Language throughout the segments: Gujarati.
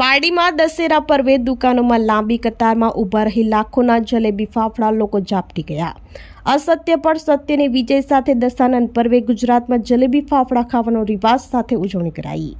પારડીમાં દશેરા પર્વે દુકાનોમાં લાંબી કતારમાં ઊભા રહી લાખોના જલેબી ફાફડા લોકો ઝાપટી ગયા. અસત્ય પર સત્યની વિજય સાથે દશાનંદ પર્વે ગુજરાતમાં જલેબી ફાફડા ખાવાનો રિવાજ સાથે ઉજવણી કરાઈ.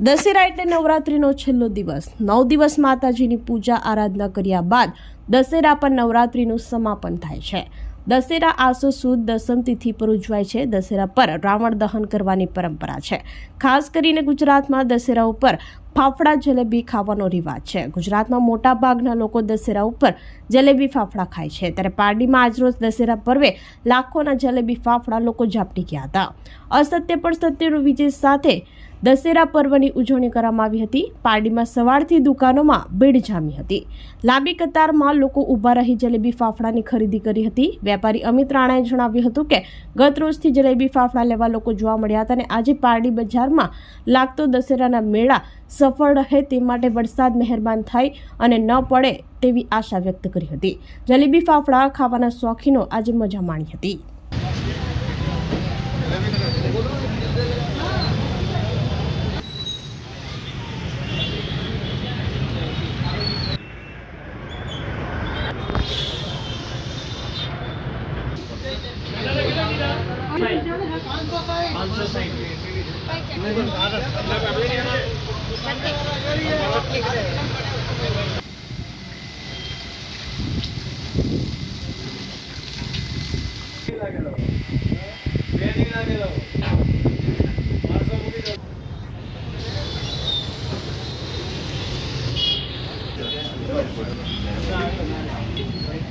દશેરા એટલે નવરાત્રિનો છેલ્લો દિવસ. નવ દિવસ માતાજીની પૂજા આરાધના કર્યા બાદ દશેરા પર નવરાત્રિનું સમાપન થાય છે. દશેરા આસો સુદ દસમ તિથિ પર ઉજવાય છે. દશેરા પર રાવણ દહન કરવાની પરંપરા છે. ખાસ કરીને ગુજરાતમાં દશેરા ઉપર ફાફડા, જલેબી ખાવાનો રિવાજ છે. ગુજરાતમાં મોટા ભાગના લોકો દશેરા ઉપર જલેબી ફાફડા ખાય છે. ત્યારે પારડીમાં આજરોજ દશેરા પર્વે લાખોના જલેબી ફાફડા લોકો ઝાપટી ગયા હતા. અસત્ય પર સત્યનો વિજય સાથે દશેરા પર્વની ઉજવણી કરવામાં આવી હતી. પારડીમાં સવારથી દુકાનોમાં ભીડ જામી હતી. લાંબી કતારમાં લોકો ઊભા રહી જલેબી ફાફડાની ખરીદી કરી હતી. વેપારી અમિત રાણાએ જણાવ્યું હતું કે, ગત રોજથી જલેબી ફાફડા લેવા લોકો જોવા મળ્યા હતા અને આજે પારડી બજારમાં લાગતો દશેરાના મેળા સફળ રહે તે માટે વરસાદ મહેરબાન થાય અને ન પડે તેવી આશા વ્યક્ત કરી હતી. જલેબી ફાફડા ખાવાના શોખીનો આજે મજા માણી હતી.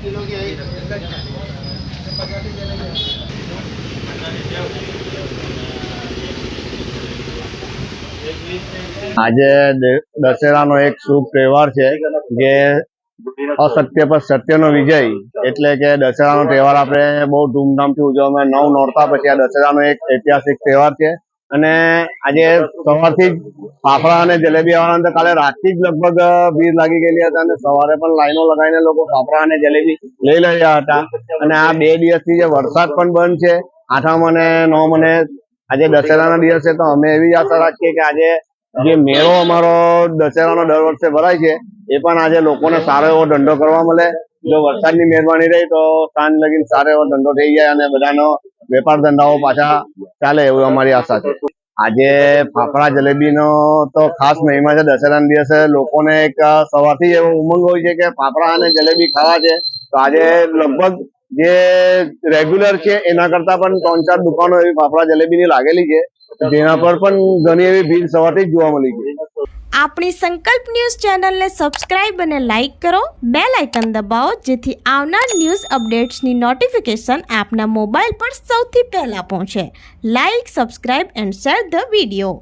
કિલો ગયા પચાસ રૂપિયા આજે દશેરાનો એક શુભ તહેવાર છે જે અસત્ય પર સત્યનો વિજય. એટલે કે દશેરાનો તહેવાર આપણે બહુ ધૂમધામથી ઉજવવામાં નવ નોરતા પછી આ દશેરાનો એક ઐતિહાસિક તહેવાર છે. અને આજે સવારથી જ ફાફડા અને જલેબી આવવાના હતા. કાલે રાતથી જ લગભગ ભીડ લાગી ગયેલી હતા અને સવારે પણ લાઈનો લગાવીને લોકો ફાફડા અને જલેબી લઈ રહ્યા હતા. અને આ બે દિવસથી જે વરસાદ પણ બંધ છે આઠમ અને નવમ અને આજે દશેરાના દિવસે તો અમે એવી આશા રાખીએ કે આજે જે મેળો અમારો દશેરાનો દર વર્ષે ભરાય છે, એ પણ આજે લોકોને સારો એવો ધંધો કરવા મળે. જો વરસાદની મહેરબાની રહી તો સાંજ લગીન સારો એવો ધંધો થઈ જાય અને બધાનો વેપાર ધંધાઓ પાછા ચાલે એવું અમારી આશા છે. આજે ફાફડા જલેબીનો તો ખાસ મહિમા છે. દશેરાના દિવસે લોકોને એક સવારથી એવો ઉમંગ હોય છે કે ફાફડા અને જલેબી ખાવા છે. તો આજે લગભગ જે રેગ્યુલર છે, એના કરતા પણ ત્રણ ચાર દુકાનો એવી ફાફડા જલેબીની લાગેલી છે, જેના પર પણ ઘણી એવી ભીડ સવારથી જોવા મળી છે આપણી સંકલ્પ ન્યૂઝ ચેનલને સબસ્ક્રાઇબ અને લાઇક કરો. બે લાઇકન દબાવો, જેથી આવનાર ન્યૂઝ અપડેટ્સની નોટિફિકેશન આપના મોબાઈલ પર સૌથી પહેલાં પહોંચે. Like subscribe and share the video